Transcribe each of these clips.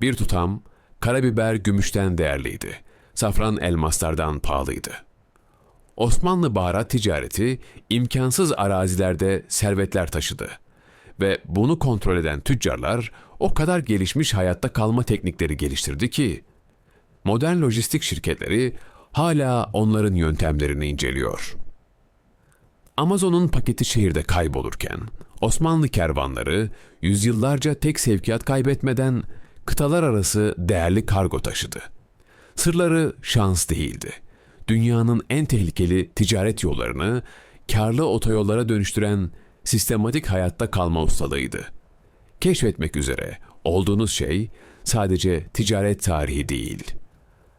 Bir tutam karabiber gümüşten değerliydi. Safran elmaslardan pahalıydı. Osmanlı baharat ticareti imkansız arazilerde servetler taşıdı. Ve bunu kontrol eden tüccarlar o kadar gelişmiş hayatta kalma teknikleri geliştirdi ki modern lojistik şirketleri hala onların yöntemlerini inceliyor. Amazon'un paketi şehirde kaybolurken Osmanlı kervanları yüzyıllarca tek sevkiyat kaybetmeden kıtalar arası değerli kargo taşıdı. Sırları şans değildi. Dünyanın en tehlikeli ticaret yollarını karlı otoyollara dönüştüren sistematik hayatta kalma ustalığıydı. Keşfetmek üzere olduğunuz şey sadece ticaret tarihi değil.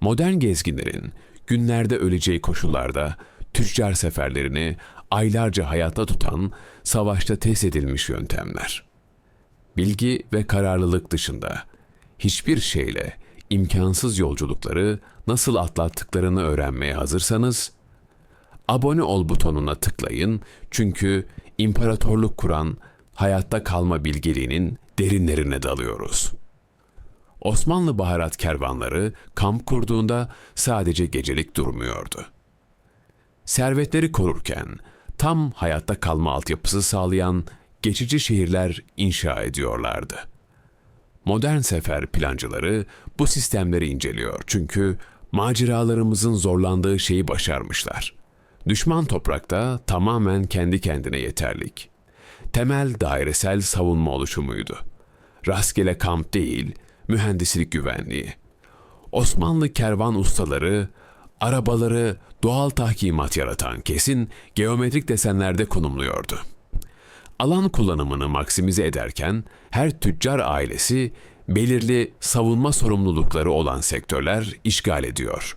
Modern gezginlerin günlerde öleceği koşullarda tüccar seferlerini aylarca hayatta tutan savaşta test edilmiş yöntemler. Bilgi ve kararlılık dışında hiçbir şeyle imkansız yolculukları nasıl atlattıklarını öğrenmeye hazırsanız abone ol butonuna tıklayın çünkü imparatorluk kuran hayatta kalma bilgeliğinin derinlerine dalıyoruz. Osmanlı baharat kervanları kamp kurduğunda sadece gecelik durmuyordu. Servetleri korurken tam hayatta kalma altyapısı sağlayan geçici şehirler inşa ediyorlardı. Modern sefer plancıları bu sistemleri inceliyor çünkü maceralarımızın zorlandığı şeyi başarmışlar. Düşman toprakta tamamen kendi kendine yeterlik. Temel dairesel savunma oluşumuydu. Rastgele kamp değil, mühendislik güvenliği. Osmanlı kervan ustaları arabaları doğal tahkimat yaratan kesin geometrik desenlerde konumluyordu. Alan kullanımını maksimize ederken her tüccar ailesi belirli savunma sorumlulukları olan sektörler işgal ediyor.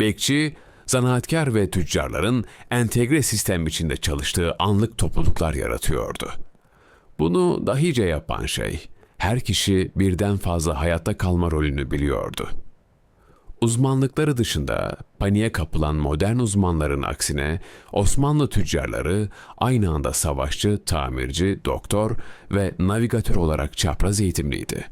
Bekçi, zanaatkar ve tüccarların entegre sistem içinde çalıştığı anlık topluluklar yaratıyordu. Bunu dahice yapan şey, her kişi birden fazla hayatta kalma rolünü biliyordu. Uzmanlıkları dışında paniğe kapılan modern uzmanların aksine Osmanlı tüccarları aynı anda savaşçı, tamirci, doktor ve navigatör olarak çapraz eğitimliydi.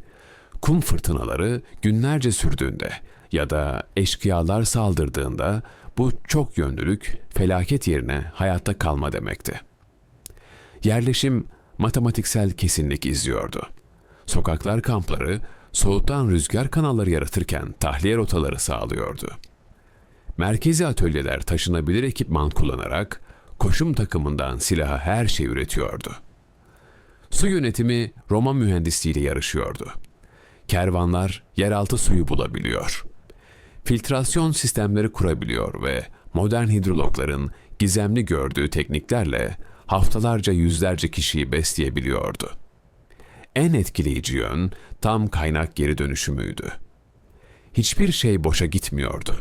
Kum fırtınaları günlerce sürdüğünde ya da eşkıyalar saldırdığında bu çok yönlülük felaket yerine hayatta kalma demekti. Yerleşim matematiksel kesinlik izliyordu. Sokaklar kampları soğutan rüzgar kanalları yaratırken tahliye rotaları sağlıyordu. Merkezi atölyeler taşınabilir ekipman kullanarak koşum takımından silaha her şey üretiyordu. Su yönetimi Roma mühendisliğiyle yarışıyordu. Kervanlar yeraltı suyu bulabiliyor. Filtrasyon sistemleri kurabiliyor ve modern hidrologların gizemli gördüğü tekniklerle haftalarca yüzlerce kişiyi besleyebiliyordu. En etkileyici yön tam kaynak geri dönüşümüydü. Hiçbir şey boşa gitmiyordu.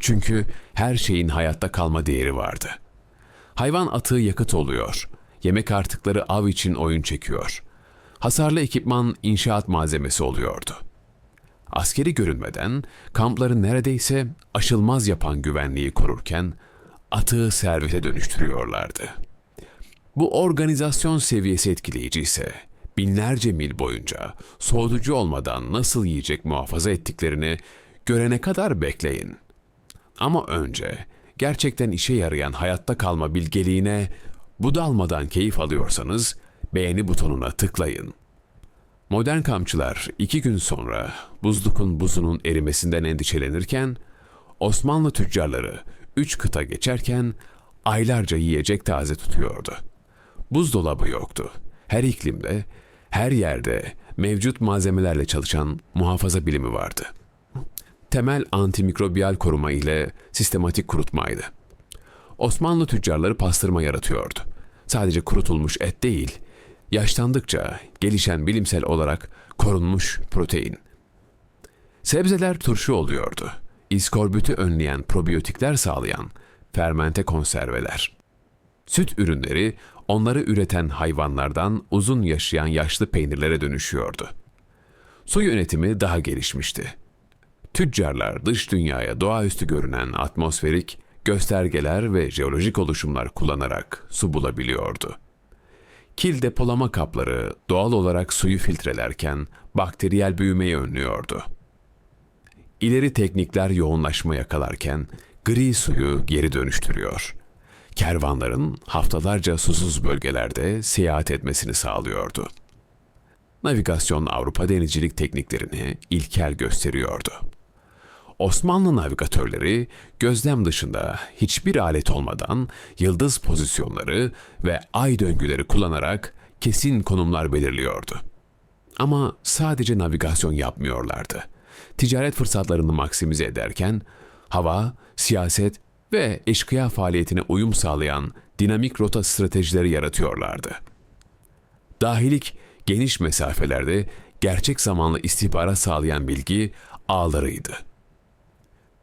Çünkü her şeyin hayatta kalma değeri vardı. Hayvan atığı yakıt oluyor. Yemek artıkları av için oyun çekiyor. Hasarlı ekipman inşaat malzemesi oluyordu. Askeri görünmeden kampları neredeyse aşılmaz yapan güvenliği korurken atığı servete dönüştürüyorlardı. Bu organizasyon seviyesi etkileyici ise binlerce mil boyunca soğutucu olmadan nasıl yiyecek muhafaza ettiklerini görene kadar bekleyin. Ama önce gerçekten işe yarayan hayatta kalma bilgeliğine bu dalmadan keyif alıyorsanız beğeni butonuna tıklayın. Modern kampçılar iki gün sonra buzlukun buzunun erimesinden endişelenirken Osmanlı tüccarları üç kıta geçerken aylarca yiyecek taze tutuyordu. Buzdolabı yoktu. Her iklimde her yerde mevcut malzemelerle çalışan muhafaza bilimi vardı. Temel antimikrobiyal koruma ile sistematik kurutmaydı. Osmanlı tüccarları pastırma yaratıyordu. Sadece kurutulmuş et değil, yaşlandıkça gelişen bilimsel olarak korunmuş protein. Sebzeler turşu oluyordu. İskorbütü önleyen probiyotikler sağlayan fermente konserveler. Süt ürünleri onları üreten hayvanlardan uzun yaşayan yaşlı peynirlere dönüşüyordu. Su yönetimi daha gelişmişti. Tüccarlar dış dünyaya doğaüstü görünen atmosferik, göstergeler ve jeolojik oluşumlar kullanarak su bulabiliyordu. Kil depolama kapları doğal olarak suyu filtrelerken bakteriyel büyümeyi önlüyordu. İleri teknikler yoğunlaşma yakalarken gri suyu geri dönüştürüyor. Kervanların haftalarca susuz bölgelerde seyahat etmesini sağlıyordu. Navigasyon Avrupa denizcilik tekniklerini ilkel gösteriyordu. Osmanlı navigatörleri gözlem dışında hiçbir alet olmadan yıldız pozisyonları ve ay döngüleri kullanarak kesin konumlar belirliyordu. Ama sadece navigasyon yapmıyorlardı. Ticaret fırsatlarını maksimize ederken hava, siyaset ve eşkıya faaliyetine uyum sağlayan dinamik rota stratejileri yaratıyorlardı. Dahilik geniş mesafelerde gerçek zamanlı istihbarat sağlayan bilgi ağlarıydı.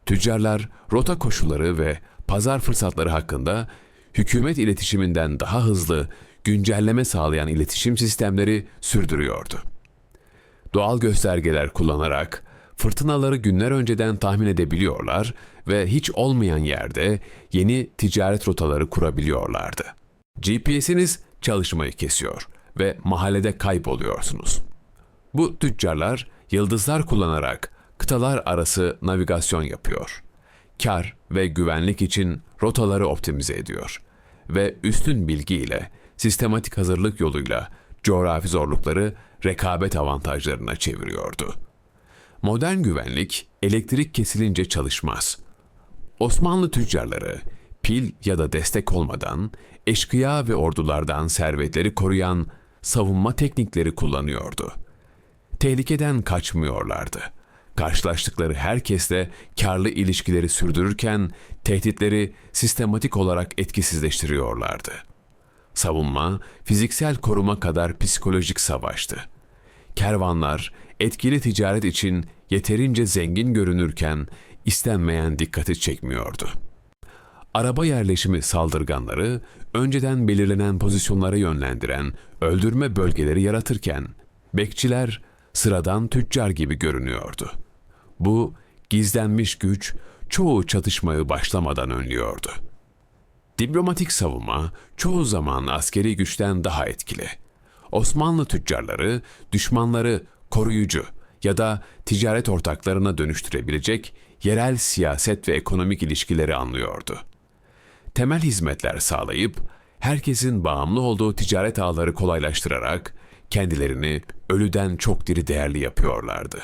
Tüccarlar rota koşulları ve pazar fırsatları hakkında hükümet iletişiminden daha hızlı güncelleme sağlayan iletişim sistemleri sürdürüyordu. Doğal göstergeler kullanarak fırtınaları günler önceden tahmin edebiliyorlar ve hiç olmayan yerde yeni ticaret rotaları kurabiliyorlardı. GPS'iniz çalışmayı kesiyor ve mahallede kayboluyorsunuz. Bu tüccarlar yıldızlar kullanarak kıtalar arası navigasyon yapıyor. Kar ve güvenlik için rotaları optimize ediyor ve üstün bilgi ile sistematik hazırlık yoluyla coğrafi zorlukları rekabet avantajlarına çeviriyordu. Modern güvenlik elektrik kesilince çalışmaz. Osmanlı tüccarları pil ya da destek olmadan eşkıya ve ordulardan servetleri koruyan savunma teknikleri kullanıyordu. Tehlikeden kaçmıyorlardı. Karşılaştıkları herkesle karlı ilişkileri sürdürürken tehditleri sistematik olarak etkisizleştiriyorlardı. Savunma, fiziksel koruma kadar psikolojik savaştı. Kervanlar etkili ticaret için yeterince zengin görünürken istenmeyen dikkati çekmiyordu. Araba yerleşimi saldırganları önceden belirlenen pozisyonlara yönlendiren öldürme bölgeleri yaratırken bekçiler sıradan tüccar gibi görünüyordu. Bu gizlenmiş güç çoğu çatışmayı başlamadan önlüyordu. Diplomatik savunma çoğu zaman askeri güçten daha etkili. Osmanlı tüccarları düşmanları koruyucu ya da ticaret ortaklarına dönüştürebilecek yerel siyaset ve ekonomik ilişkileri anlıyordu. Temel hizmetler sağlayıp herkesin bağımlı olduğu ticaret ağları kolaylaştırarak kendilerini ölüden çok diri değerli yapıyorlardı.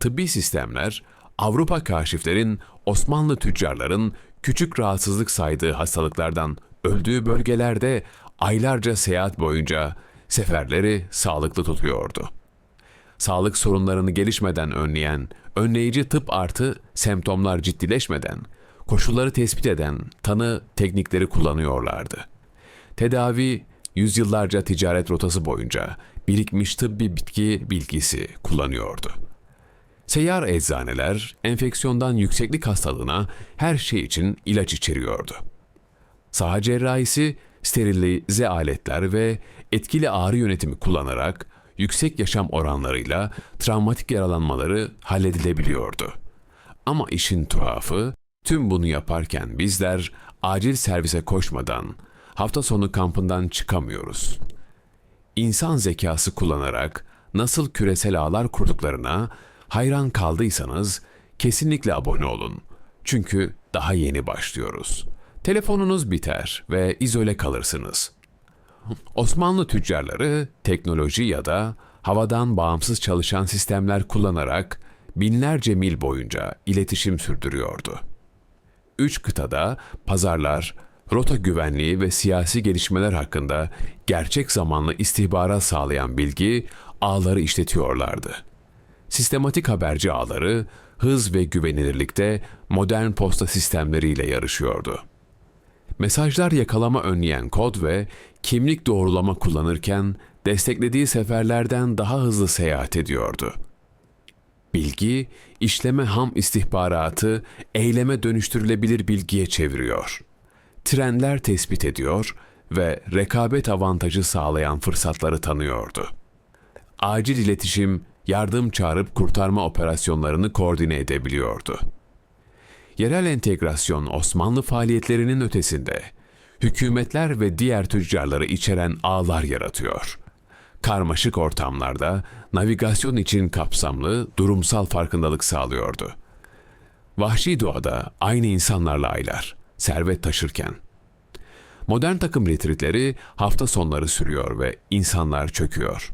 Tıbbi sistemler Avrupa kaşiflerin Osmanlı tüccarların küçük rahatsızlık saydığı hastalıklardan öldüğü bölgelerde aylarca seyahat boyunca seferleri sağlıklı tutuyordu. Sağlık sorunlarını gelişmeden önleyen, önleyici tıp artı semptomlar ciddileşmeden, koşulları tespit eden tanı teknikleri kullanıyorlardı. Tedavi yüzyıllarca ticaret rotası boyunca birikmiş tıbbi bitki bilgisi kullanıyordu. Seyyar eczaneler enfeksiyondan yükseklik hastalığına her şey için ilaç içeriyordu. Saha cerrahisi sterilize aletler ve etkili ağrı yönetimi kullanarak yüksek yaşam oranlarıyla travmatik yaralanmaları halledilebiliyordu. Ama işin tuhafı tüm bunu yaparken bizler acil servise koşmadan hafta sonu kampından çıkamıyoruz. İnsan zekası kullanarak nasıl küresel ağlar kurduklarına hayran kaldıysanız kesinlikle abone olun. Çünkü daha yeni başlıyoruz. Telefonunuz biter ve izole kalırsınız. Osmanlı tüccarları teknoloji ya da havadan bağımsız çalışan sistemler kullanarak binlerce mil boyunca iletişim sürdürüyordu. Üç kıtada pazarlar, rota güvenliği ve siyasi gelişmeler hakkında gerçek zamanlı istihbarat sağlayan bilgi ağları işletiyorlardı. Sistematik haberci ağları hız ve güvenilirlikte modern posta sistemleriyle yarışıyordu. Mesajlar yakalama önleyen kod ve kimlik doğrulama kullanırken desteklediği seferlerden daha hızlı seyahat ediyordu. Bilgi, işleme ham istihbaratı eyleme dönüştürülebilir bilgiye çeviriyor. Trendler tespit ediyor ve rekabet avantajı sağlayan fırsatları tanıyordu. Acil iletişim, yardım çağırıp kurtarma operasyonlarını koordine edebiliyordu. Yerel entegrasyon Osmanlı faaliyetlerinin ötesinde hükümetler ve diğer tüccarları içeren ağlar yaratıyor. Karmaşık ortamlarda navigasyon için kapsamlı, durumsal farkındalık sağlıyordu. Vahşi doğada aynı insanlarla aylar, servet taşırken. Modern takım retritleri hafta sonları sürüyor ve insanlar çöküyor.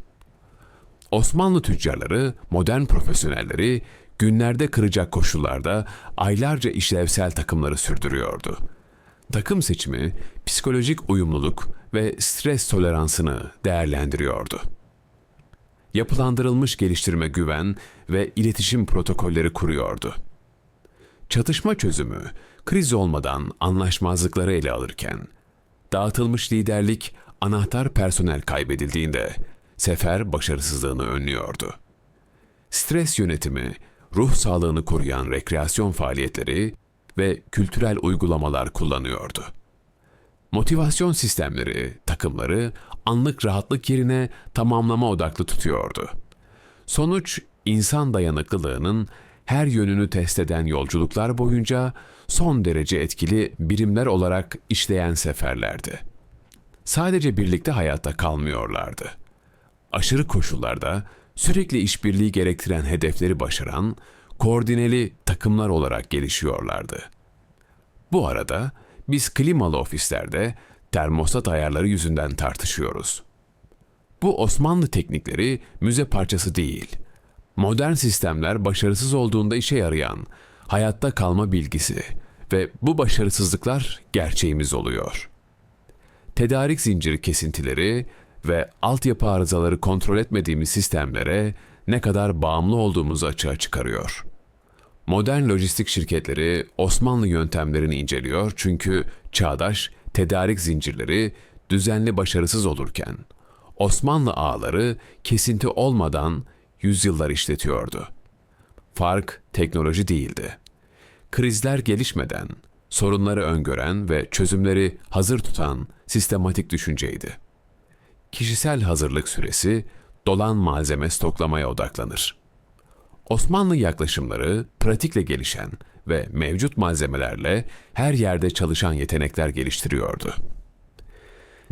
Osmanlı tüccarları, modern profesyonelleri günlerde kıracak koşullarda aylarca işlevsel takımları sürdürüyordu. Takım seçimi, psikolojik uyumluluk ve stres toleransını değerlendiriyordu. Yapılandırılmış geliştirme güven ve iletişim protokolleri kuruyordu. Çatışma çözümü, kriz olmadan anlaşmazlıkları ele alırken, dağıtılmış liderlik anahtar personel kaybedildiğinde sefer başarısızlığını önlüyordu. Stres yönetimi, ruh sağlığını koruyan rekreasyon faaliyetleri ve kültürel uygulamalar kullanıyordu. Motivasyon sistemleri, takımları anlık rahatlık yerine tamamlama odaklı tutuyordu. Sonuç, insan dayanıklılığının her yönünü test eden yolculuklar boyunca son derece etkili birimler olarak işleyen seferlerdi. Sadece birlikte hayatta kalmıyorlardı. Aşırı koşullarda sürekli işbirliği gerektiren hedefleri başaran, koordineli takımlar olarak gelişiyorlardı. Bu arada biz klimalı ofislerde termostat ayarları yüzünden tartışıyoruz. Bu Osmanlı teknikleri müze parçası değil. Modern sistemler başarısız olduğunda işe yarayan hayatta kalma bilgisi ve bu başarısızlıklar gerçeğimiz oluyor. Tedarik zinciri kesintileri ve altyapı arızaları kontrol etmediğimiz sistemlere ne kadar bağımlı olduğumuzu açığa çıkarıyor. Modern lojistik şirketleri Osmanlı yöntemlerini inceliyor çünkü çağdaş tedarik zincirleri düzenli başarısız olurken Osmanlı ağları kesinti olmadan yüzyıllar işletiyordu. Fark teknoloji değildi. Krizler gelişmeden sorunları öngören ve çözümleri hazır tutan sistematik düşünceydi. Kişisel hazırlık süresi dolan malzeme stoklamaya odaklanır. Osmanlı yaklaşımları pratikle gelişen ve mevcut malzemelerle her yerde çalışan yetenekler geliştiriyordu.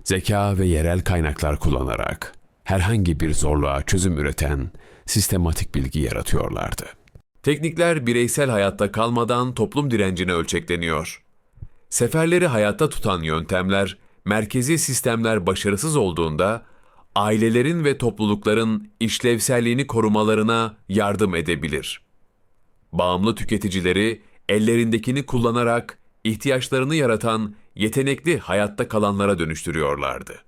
Zeka ve yerel kaynaklar kullanarak herhangi bir zorluğa çözüm üreten sistematik bilgi yaratıyorlardı. Teknikler bireysel hayatta kalmadan toplum direncine ölçekleniyor. Seferleri hayatta tutan yöntemler, merkezi sistemler başarısız olduğunda ailelerin ve toplulukların işlevselliğini korumalarına yardım edebilir. Bağımlı tüketicileri ellerindekini kullanarak ihtiyaçlarını yaratan yetenekli hayatta kalanlara dönüştürüyorlardı.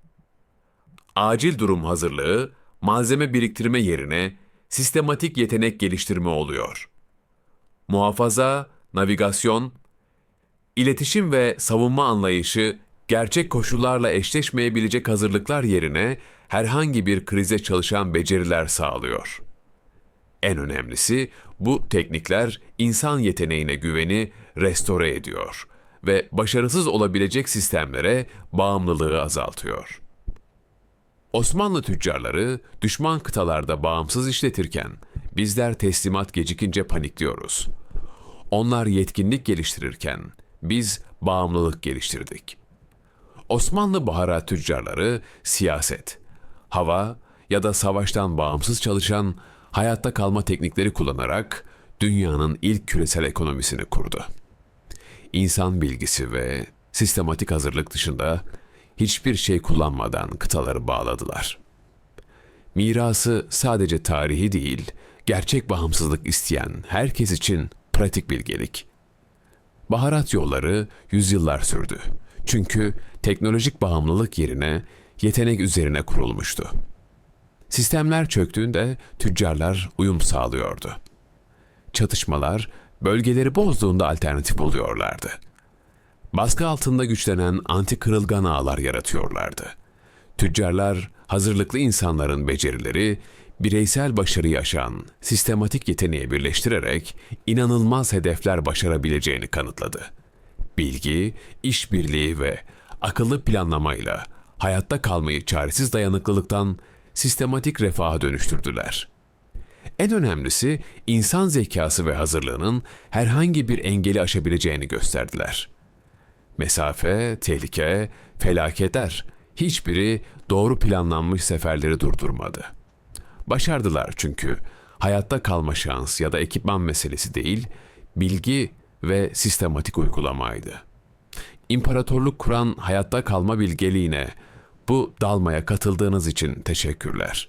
Acil durum hazırlığı, malzeme biriktirme yerine sistematik yetenek geliştirme oluyor. Muhafaza, navigasyon, iletişim ve savunma anlayışı gerçek koşullarla eşleşmeyebilecek hazırlıklar yerine herhangi bir krize çalışan beceriler sağlıyor. En önemlisi bu teknikler insan yeteneğine güveni restore ediyor ve başarısız olabilecek sistemlere bağımlılığı azaltıyor. Osmanlı tüccarları düşman kıtalarda bağımsız işletirken bizler teslimat gecikince panikliyoruz. Onlar yetkinlik geliştirirken biz bağımlılık geliştirdik. Osmanlı baharat tüccarları siyaset, hava ya da savaştan bağımsız çalışan hayatta kalma teknikleri kullanarak dünyanın ilk küresel ekonomisini kurdu. İnsan bilgisi ve sistematik hazırlık dışında hiçbir şey kullanmadan kıtaları bağladılar. Mirası sadece tarihi değil, gerçek bağımsızlık isteyen herkes için pratik bilgelik. Baharat yolları yüzyıllar sürdü. Çünkü teknolojik bağımlılık yerine yetenek üzerine kurulmuştu. Sistemler çöktüğünde tüccarlar uyum sağlıyordu. Çatışmalar bölgeleri bozduğunda alternatif buluyorlardı. Baskı altında güçlenen anti kırılgan ağlar yaratıyorlardı. Tüccarlar hazırlıklı insanların becerileri bireysel başarıyı aşan sistematik yeteneği birleştirerek inanılmaz hedefler başarabileceğini kanıtladı. Bilgi, işbirliği ve akıllı planlamayla hayatta kalmayı çaresiz dayanıklılıktan sistematik refaha dönüştürdüler. En önemlisi insan zekası ve hazırlığının herhangi bir engeli aşabileceğini gösterdiler. Mesafe, tehlike, felaketler hiçbiri doğru planlanmış seferleri durdurmadı. Başardılar çünkü hayatta kalma şans ya da ekipman meselesi değil, bilgi ve sistematik uygulamaydı. İmparatorluk kuran hayatta kalma bilgeliğine bu dalmaya katıldığınız için teşekkürler.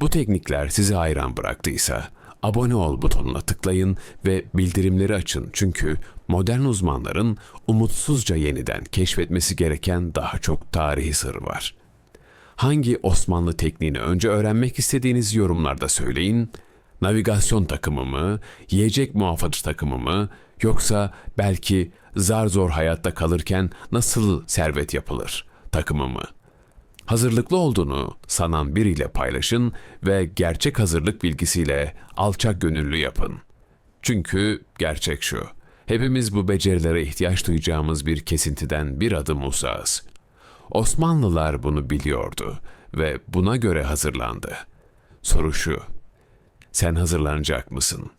Bu teknikler sizi hayran bıraktıysa abone ol butonuna tıklayın ve bildirimleri açın çünkü modern uzmanların umutsuzca yeniden keşfetmesi gereken daha çok tarihi sır var. Hangi Osmanlı tekniğini önce öğrenmek istediğiniz yorumlarda söyleyin. Navigasyon takımı mı, yiyecek muhafazı takımı mı, yoksa belki zar zor hayatta kalırken nasıl servet yapılır takımı mı? Hazırlıklı olduğunu sanan biriyle paylaşın ve gerçek hazırlık bilgisiyle alçak gönüllü yapın. Çünkü gerçek şu, hepimiz bu becerilere ihtiyaç duyacağımız bir kesintiden bir adım uzağız. Osmanlılar bunu biliyordu ve buna göre hazırlandı. Soru şu, sen hazırlanacak mısın?